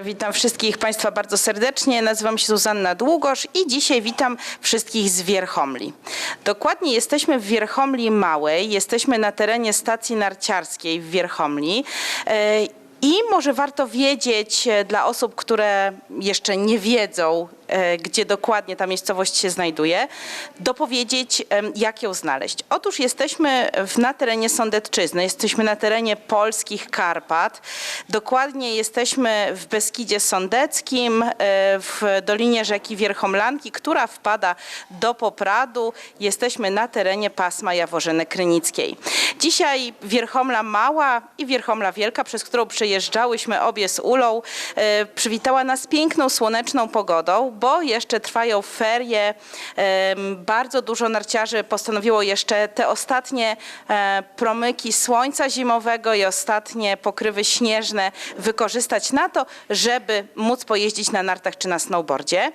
Witam wszystkich Państwa bardzo serdecznie. Nazywam się Zuzanna Długosz i dzisiaj witam wszystkich z Wierchomli. Dokładnie jesteśmy w Wierchomli Małej, jesteśmy na terenie stacji narciarskiej w Wierchomli. E, I może warto wiedzieć e, dla osób, które jeszcze nie wiedzą, gdzie dokładnie ta miejscowość się znajduje, dopowiedzieć, jak ją znaleźć. Otóż jesteśmy w, na terenie Sądecczyzny, jesteśmy na terenie polskich Karpat. Dokładnie jesteśmy w Beskidzie Sądeckim, e, w dolinie rzeki Wierchomlanki, która wpada do Popradu. Jesteśmy na terenie pasma Jaworzyny Krynickiej. Dzisiaj Wierchomla Mała i Wierchomla Wielka, przez którą przejeżdżałyśmy obie z Ulą, e, przywitała nas piękną, słoneczną pogodą, bo jeszcze trwają ferie. Bardzo dużo narciarzy postanowiło jeszcze te ostatnie e, promyki słońca zimowego i ostatnie pokrywy śnieżne wykorzystać na to, żeby móc pojeździć na nartach czy na snowboardzie.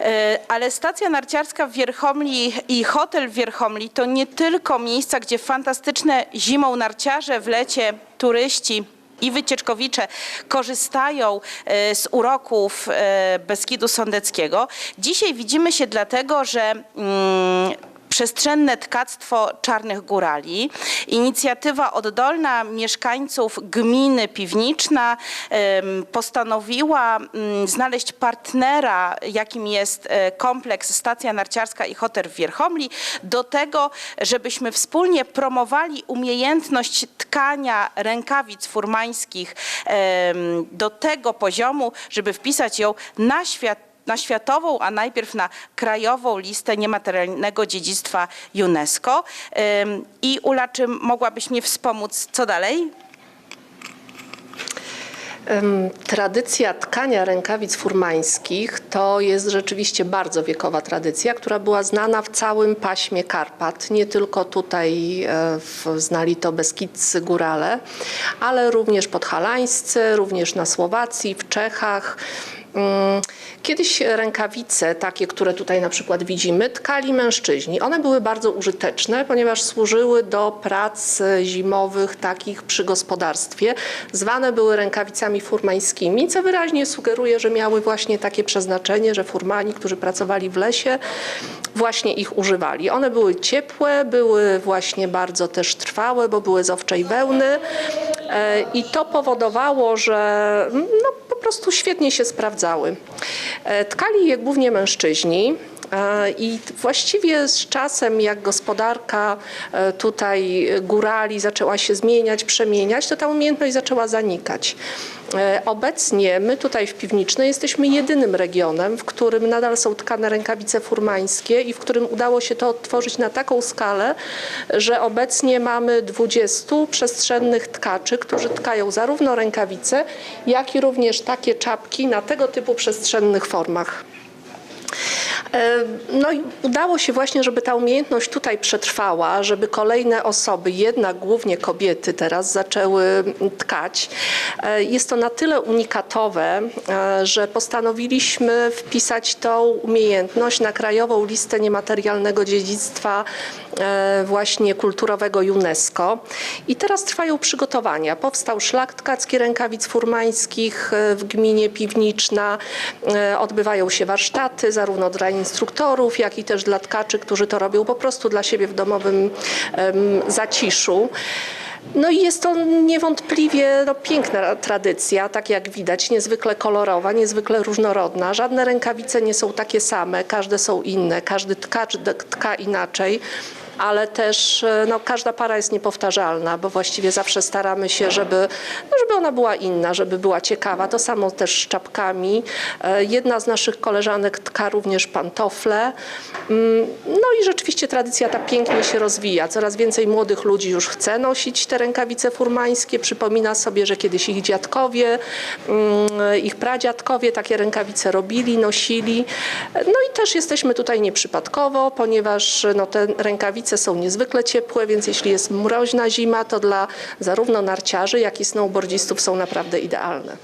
E, Ale stacja narciarska w Wierchomli i hotel w Wierchomli to nie tylko miejsca, gdzie fantastyczne zimą narciarze, w lecie turyści i wycieczkowicze korzystają e, z uroków e, Beskidu Sądeckiego. Dzisiaj widzimy się dlatego, że mm, Przestrzenne Tkactwo Czarnych Górali, inicjatywa oddolna mieszkańców gminy Piwniczna postanowiła mm, znaleźć partnera, jakim jest e, kompleks Stacja Narciarska i Hotel w Wierchomli, do tego, żebyśmy wspólnie promowali umiejętność tkania rękawic furmańskich do tego poziomu, żeby wpisać ją na świat na światową, a najpierw na krajową listę niematerialnego dziedzictwa UNESCO. I Ula, czy mogłabyś mnie wspomóc, co dalej? Tradycja tkania rękawic furmańskich to jest rzeczywiście bardzo wiekowa tradycja, która była znana w całym paśmie Karpat. Nie tylko tutaj e, znali to Beskidzcy Górale, ale również podhalańscy, również na Słowacji, w Czechach. Mm, Kiedyś rękawice, takie, które tutaj na przykład widzimy, tkali mężczyźni. One były bardzo użyteczne, ponieważ służyły do prac zimowych takich przy gospodarstwie. Zwane były rękawicami furmańskimi, co wyraźnie sugeruje, że miały właśnie takie przeznaczenie, że furmani, którzy pracowali w lesie, właśnie ich używali. One były ciepłe, były właśnie bardzo też trwałe, bo były z owczej wełny e, i to powodowało, że no, po prostu świetnie się sprawdzały. E, Tkali je głównie mężczyźni. E, I właściwie z czasem, jak gospodarka e, tutaj górali zaczęła się zmieniać, przemieniać, to ta umiejętność zaczęła zanikać. E, Obecnie my tutaj w Piwnicznej jesteśmy jedynym regionem, w którym nadal są tkane rękawice furmańskie i w którym udało się to odtworzyć na taką skalę, że obecnie mamy 20 przestrzennych tkaczy, którzy tkają zarówno rękawice, jak i również takie czapki na tego typu przestrzennych formach. E, No i udało się właśnie, żeby ta umiejętność tutaj przetrwała, żeby kolejne osoby, jednak głównie kobiety teraz zaczęły tkać. E, Jest to na tyle unikatowe, e, że postanowiliśmy wpisać tą umiejętność na krajową listę niematerialnego dziedzictwa właśnie kulturowego UNESCO. I teraz trwają przygotowania. Powstał szlak tkacki rękawic furmańskich w gminie Piwniczna. Odbywają się warsztaty zarówno dla instruktorów, jak i też dla tkaczy, którzy to robią po prostu dla siebie w domowym zaciszu. No i jest to niewątpliwie no, piękna tradycja, tak jak widać, niezwykle kolorowa, niezwykle różnorodna. Żadne rękawice nie są takie same, każde są inne, każdy tkacz tka inaczej. Ale też e, no, każda para jest niepowtarzalna, bo właściwie zawsze staramy się, żeby, no, żeby ona była inna, żeby była ciekawa. To samo też z czapkami. E, Jedna z naszych koleżanek tka również pantofle. Mm, No i rzeczywiście tradycja ta pięknie się rozwija. Coraz więcej młodych ludzi już chce nosić te rękawice furmańskie. Przypomina sobie, że kiedyś ich dziadkowie, mm, ich pradziadkowie takie rękawice robili, nosili. No i też jesteśmy tutaj nieprzypadkowo, ponieważ no, te rękawice są niezwykle ciepłe, więc jeśli jest mroźna zima, to dla zarówno narciarzy, jak i snowboardzistów są naprawdę idealne.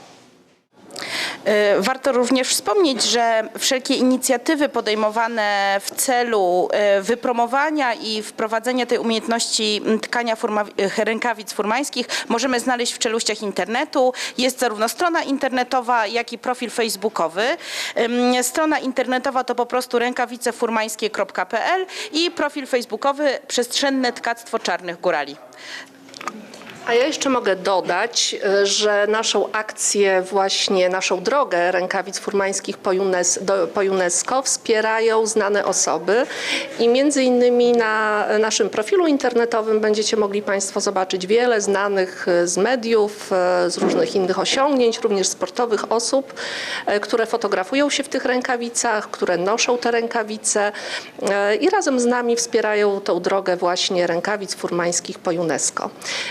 E, Warto również wspomnieć, że wszelkie inicjatywy podejmowane w celu e, wypromowania i wprowadzenia tej umiejętności tkania furma, e, rękawic furmańskich możemy znaleźć w czeluściach internetu. Jest zarówno strona internetowa, jak i profil facebookowy. Strona internetowa to po prostu rękawicefurmańskie.pl i profil facebookowy Przestrzenne Tkactwo Czarnych Górali. A ja jeszcze mogę dodać, y, że naszą akcję, właśnie naszą drogę rękawic furmańskich po, UNES, do, po UNESCO wspierają znane osoby i między innymi na naszym profilu internetowym będziecie mogli Państwo zobaczyć wiele znanych y, z mediów, y, z różnych innych osiągnięć, również sportowych osób, które fotografują się w tych rękawicach, które noszą te rękawice i razem z nami wspierają tą drogę właśnie rękawic furmańskich po UNESCO.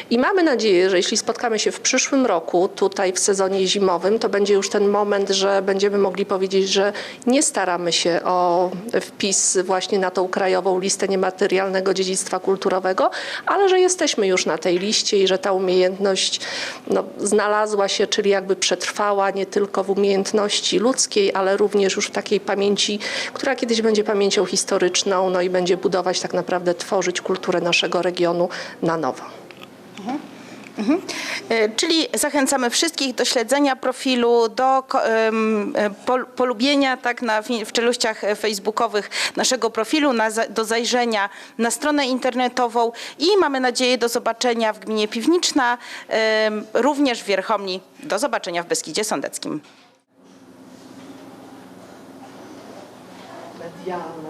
I mamy nadzieję, że jeśli spotkamy się w przyszłym roku, tutaj w sezonie zimowym, to będzie już ten moment, że będziemy mogli powiedzieć, że nie staramy się o wpis właśnie na tą krajową listę niematerialnego dziedzictwa kulturowego, ale że jesteśmy już na tej liście i że ta umiejętność no, znalazła się, czyli jakby przetrwała nie tylko w umiejętności ludzkiej, ale również już w takiej pamięci, która kiedyś będzie pamięcią historyczną, no i będzie budować tak naprawdę, tworzyć kulturę naszego regionu na nowo. E, Czyli zachęcamy wszystkich do śledzenia profilu, do e, pol- polubienia tak na, w czeluściach e, facebookowych naszego profilu, na, do zajrzenia na stronę internetową i mamy nadzieję do zobaczenia w gminie Piwniczna, również w Wierchomli. Do zobaczenia w Beskidzie Sądeckim. Medialną.